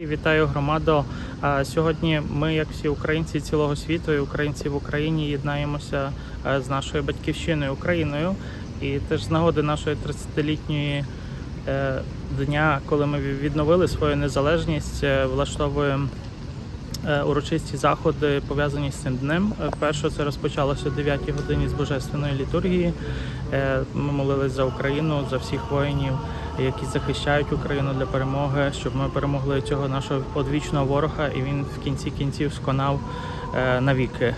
Вітаю громаду. А, Сьогодні ми, як всі українці цілого світу, і українці в Україні, єднаємося з нашою батьківщиною Україною. І теж з нагоди нашої 30-літньої е, дня, коли ми відновили свою незалежність, е, влаштовуємо е, урочисті заходи пов'язані з цим днем. Перше це розпочалося о 9 годині з божественної літургії. Ми молились за Україну, за всіх воїнів, які захищають Україну для перемоги, щоб ми перемогли цього нашого одвічного ворога, і він в кінці кінців сконав е, навіки.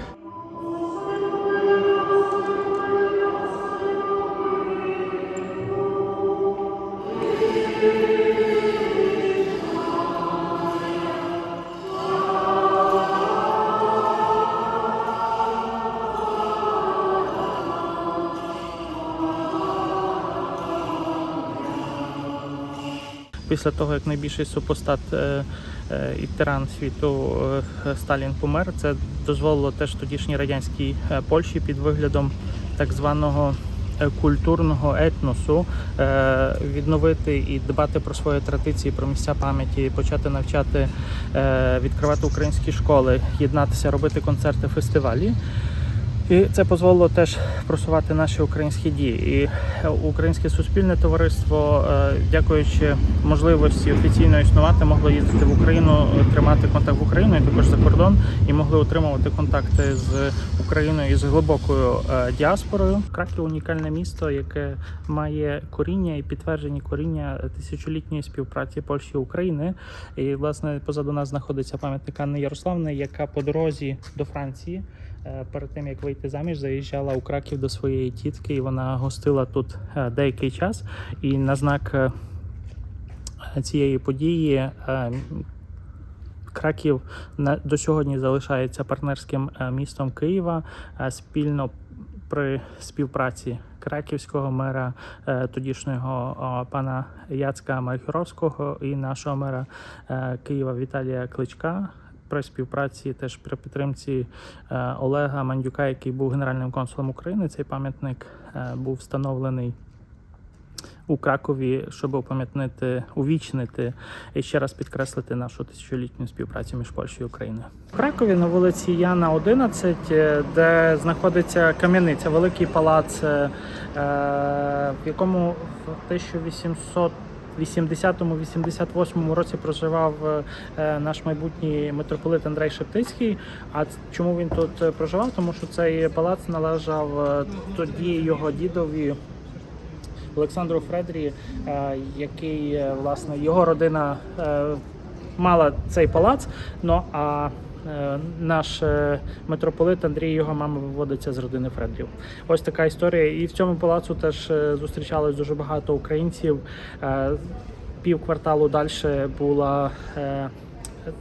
Після того, як найбільший супостат е, е, і тиран світу е, Сталін помер, це дозволило теж тодішній радянській Польщі під виглядом так званого культурного етносу відновити і дбати про свої традиції, про місця пам'яті, почати навчати, відкривати українські школи, єднатися, робити концерти, фестивалі. І це дозволило теж просувати наші українські дії. І е, українське суспільне товариство, е, дякуючи можливості офіційно існувати, могло їздити в Україну, тримати контакт в Україну і також за кордон, і могли отримувати контакти з Україною і з глибокою е, діаспорою. Краків унікальне місто, яке має коріння і підтверджені коріння тисячолітньої співпраці Польщі і України. І власне позаду нас знаходиться пам'ятник Анни Ярославни, яка по дорозі до Франції. Е, Перед тим як вийти заміж, заїжджала у Краків до своєї тітки, і вона гостила тут е, деякий час. І на знак е, цієї події Краків до сьогодні залишається партнерським містом Києва спільно при співпраці краківського мера тодішнього пана Яцка Майхоровського і нашого мера Києва Віталія Кличка. При співпраці теж при підтримці е, Олега Мандюка, який був генеральним консулом України. Цей пам'ятник е, був встановлений у Кракові, щоб опам'ятнити, увічнити і ще раз підкреслити нашу тисячолітню співпрацю між Польщею і Україною. В Кракові на вулиці Яна 11, е, де знаходиться кам'яниця, великий палац, в якому в 1800 80-88 році проживав е, наш майбутній митрополит Андрей Шептицький. А чому він тут е, проживав? Тому що цей палац належав е, тоді його дідові Олександру Фредрі, е, який е, власне його родина е, мала цей палац. Ну а е, наш е, митрополит Андрій, його мама виводиться з родини Фредрів. Ось така історія. І в цьому палацу теж е, зустрічалось дуже багато українців. Е, Пів кварталу далі була. е,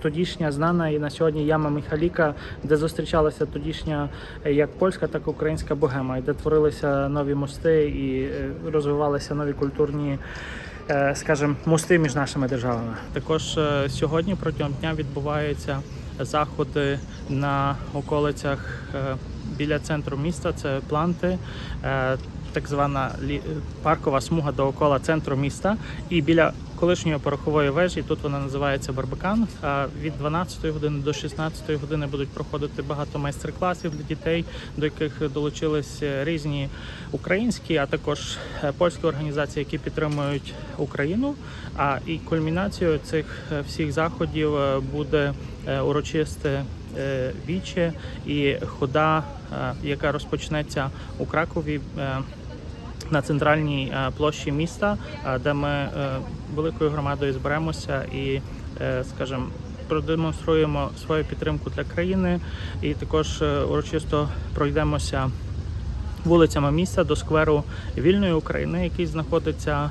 Тодішня знана і на сьогодні яма Міхаліка, де зустрічалася тодішня е, як польська, так і українська богема, де творилися нові мости і е, розвивалися нові культурні, е, скажімо, мости між нашими державами. Також е, сьогодні протягом дня відбуваються заходи на околицях е, біля центру міста. Це планти. Е, Так звана лі- паркова смуга довкола центру міста, і біля колишньої порохової вежі. Тут вона називається Барбакан. Від 12 години до 16 години будуть проходити багато майстер-класів для дітей, до яких долучились е, різні українські, а також е, польські організації, які підтримують Україну. А і кульмінацією цих е, всіх заходів е, буде е, урочисте е, віче і хода, е, яка розпочнеться у Кракові. На центральній е, площі міста, е, де ми е, великою громадою зберемося і, скажімо, продемонструємо свою підтримку для країни, і також урочисто пройдемося вулицями міста до скверу вільної України, який знаходиться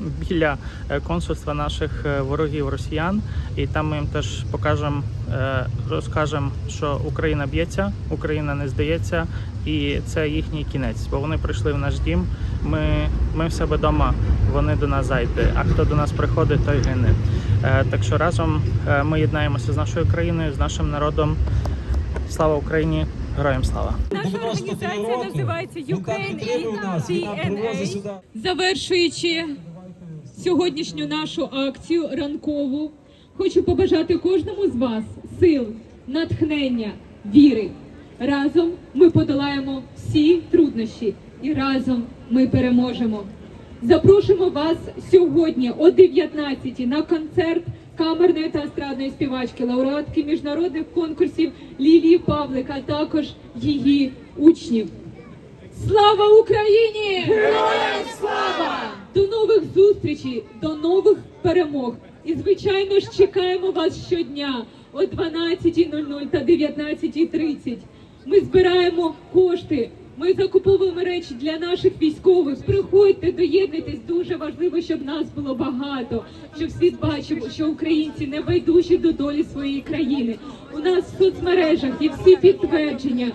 біля е, консульства наших е, ворогів росіян. І там ми їм теж покажемо, е, розкажемо, що Україна б'ється, Україна не здається, і це їхній кінець. Бо вони прийшли в наш дім. Ми, ми в себе вдома, вони до нас зайти. А хто до нас приходить, той гине. Так що разом ми єднаємося з нашою країною, з нашим народом. Слава Україні! Героям слава! Наша організація називається Ukraine у нас, і нам привозить DNA. Завершуючи сьогоднішню нашу акцію ранкову. Хочу побажати кожному з вас сил, натхнення, віри. Разом ми подолаємо всі труднощі і разом ми переможемо. Запрошуємо вас сьогодні о 19 на концерт камерної та естрадної співачки, лауреатки міжнародних конкурсів Лілії Павлика, а також її учнів. Слава Україні! Нових до нових перемог. І звичайно ж чекаємо вас щодня о 12.00 та 19.30. Ми збираємо кошти. Ми закуповуємо речі для наших військових. Приходьте, доєднуйтесь. Дуже важливо, щоб нас було багато, щоб світ бачив, що українці не байдужі до долі своєї країни. У нас в соцмережах є всі підтвердження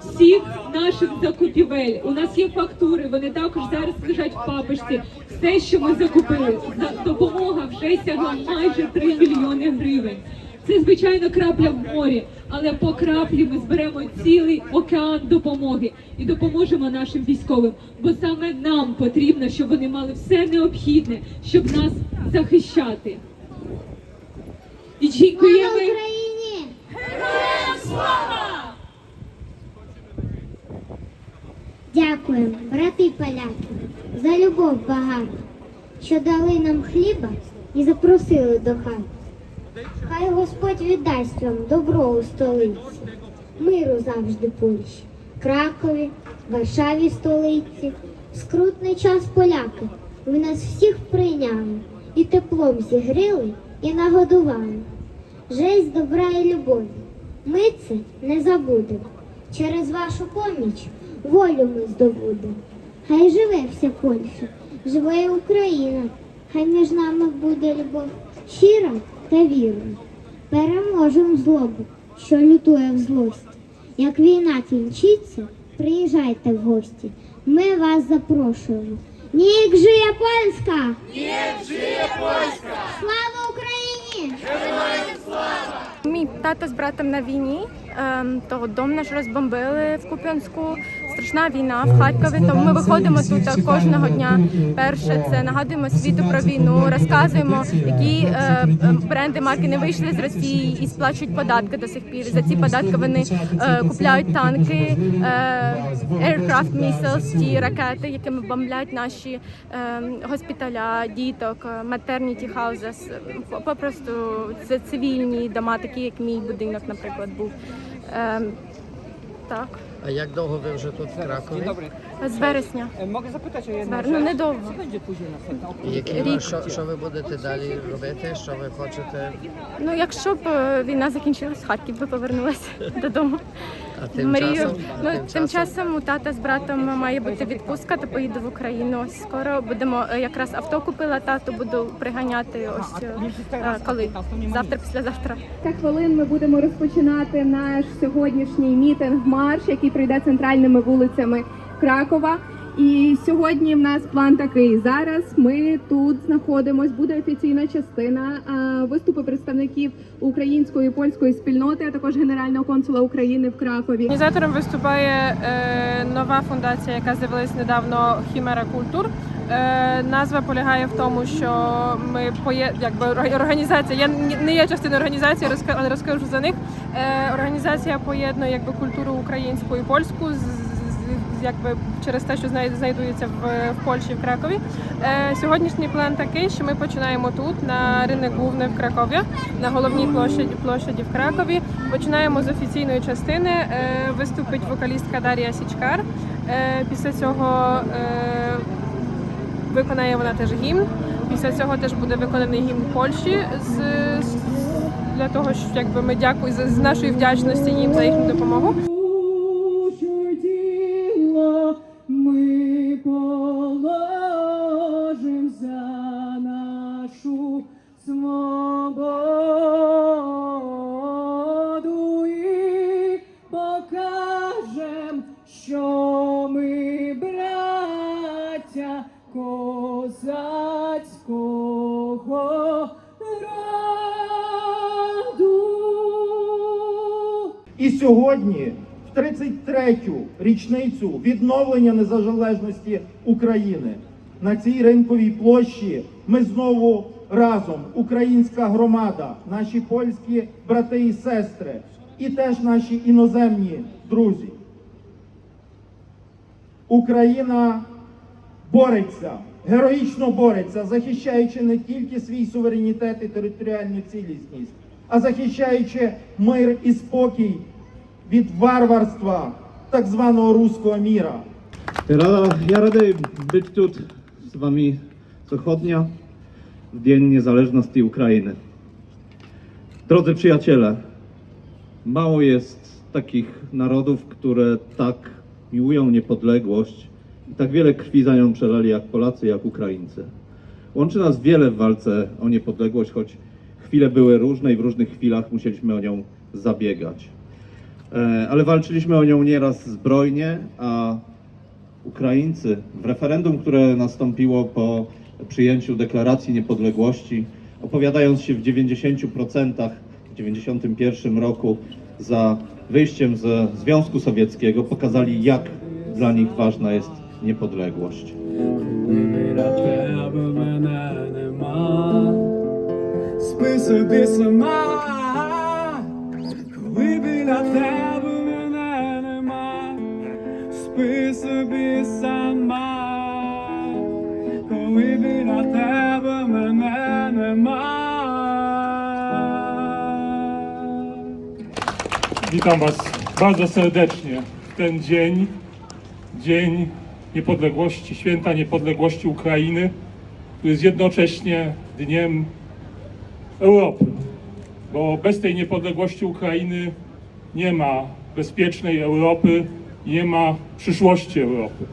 всіх наших закупівель. У нас є фактури, вони також зараз лежать в папочці. Все, що ми закупили, допомога вже сягла майже 3 мільйони гривень. Це звичайно крапля в морі, але по краплі ми зберемо цілий океан допомоги і допоможемо нашим військовим. Бо саме нам потрібно, щоб вони мали все необхідне, щоб нас захищати. І дякуємо. Україні! Дякуємо, брати поляки, за любов багату, що дали нам хліба і запросили до хати. Хай Господь віддасть вам добро у столиці, миру завжди Польщі, Кракові, Варшаві столиці. Скрутний час поляки, ви нас всіх прийняли, і теплом зігріли, і нагодували. Жесть добра і любові. Ми це не забудемо. Через вашу поміч волю ми здобудемо. Хай живе вся Польща, живе Україна, хай між нами буде любов щира та вірна. Переможемо злобу, що лютує в злості. Як війна кінчиться, приїжджайте в гості. Ми вас запрошуємо. Нік жиє Польська! Нік жиє Польська! Слава Україні! Мій тато з братом на війні, то дом наш розбомбили в Куп'янську. Страшна війна в Харкові. Тому ми виходимо тут кожного дня. Перше це нагадуємо світу про війну, розказуємо, які е, е, бренди марки не вийшли з Росії і сплачують податки до сих пір. За ці податки вони е, купляють танки, е, aircraft missiles, ті ракети, якими бомблять наші е, госпіталя, діток, е, maternity houses. Попросту це цивільні дома, такі як мій будинок, наприклад, був. Е, так, А як довго ви вже тут в Кракові? Krakowie? з вересня. Mogę zapytać o jedną Zbar- rzecz? no недовго. Co będzie później następna? І які Рік. ви, що, що ви будете далі робити? Що ви хочете? Ну, якщо б е, війна закінчилась, Харків би повернулася додому. А тим Мрію. часом, Ну, тим часом у тата з братом має бути відпустка, то поїду в Україну. Ось скоро будемо е, якраз авто купила тату, буду приганяти ось е, е, коли завтра, післязавтра. кілька хвилин ми будемо розпочинати наш сьогоднішній мітинг марш, який пройде центральними вулицями Кракова. І сьогодні в нас план такий. Зараз ми тут знаходимось. Буде офіційна частина а, виступи представників української і польської спільноти, а також генерального консула України в Кракові. Організатором виступає е, нова фундація, яка з'явилась недавно Хімера Культур. Е, назва полягає в тому, що ми поє... якби організація. Я не є частиною організації, розка- розкажу за них. Е, організація поєднує якби культуру українську і польську з- якби через те, що знай- знайдується в, в Польщі в Кракові. Е, сьогоднішній план такий, що ми починаємо тут на ринок Główny в Кракові, на головній площаді, площаді в Кракові. Починаємо з офіційної частини. Е, виступить вокалістка Дар'я Січкар. Е, після цього е, виконає вона теж гімн. Після цього теж буде виконаний гімн Польщі з, для того, щоб якби ми дякую з, з нашої вдячності їм за їхню допомогу. І сьогодні, в 33-ю річницю відновлення незалежності України, на цій ринковій площі ми знову разом, українська громада, наші польські брати і сестри, і теж наші іноземні друзі. Україна бореться, героїчно бореться, захищаючи не тільки свій суверенітет і територіальну цілісність, а захищаючи мир і спокій від варварства так званого руського міра. Rada, ja rady być tu z Wami zachodnia w Dzień Niezależności Ukrainy. Drodzy przyjaciele, mało jest takich narodów, które tak miłują niepodległość i tak wiele krwi za nią przelali jak Polacy, jak Ukraińcy. Łączy nas wiele w walce o niepodległość, choć chwile były różne i w różnych chwilach musieliśmy o nią zabiegać. E, Ale walczyliśmy o nią nieraz zbrojnie, a Ukraińcy w referendum, które nastąpiło po przyjęciu deklaracji niepodległości, opowiadając się w 90%, w 91 roku za wyjściem ze Związku Sowieckiego, pokazali, jak dla nich ważna jest niepodległość. Спи собі сама, Witam Was bardzo serdecznie w ten dzień, Dzień Niepodległości, Święta Niepodległości Ukrainy, który jest jednocześnie Dniem Europy. Bo bez tej niepodległości Ukrainy nie ma bezpiecznej Europy, nie ma przyszłości Europy.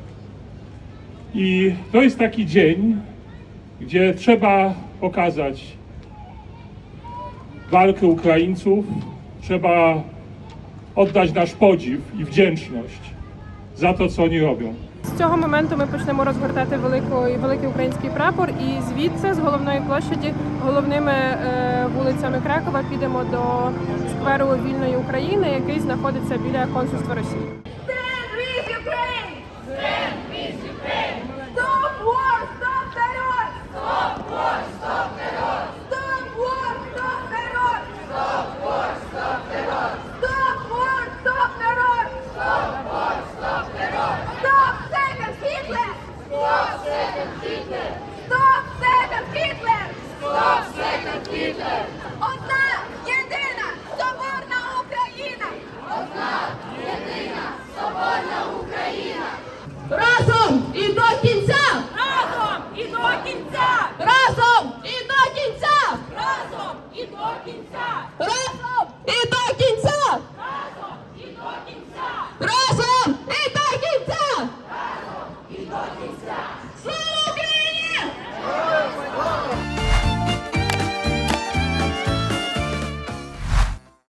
I to jest taki dzień, gdzie trzeba pokazać walkę Ukraińców, trzeba oddać nasz podziw і wdzięczność за те, що вони роблять. З цього моменту ми почнемо розгортати великий, великий український прапор, і звідси, з головної площаді, головними е, вулицями Кракова, підемо до скверу вільної України, який знаходиться біля консульства Росії. 点赞。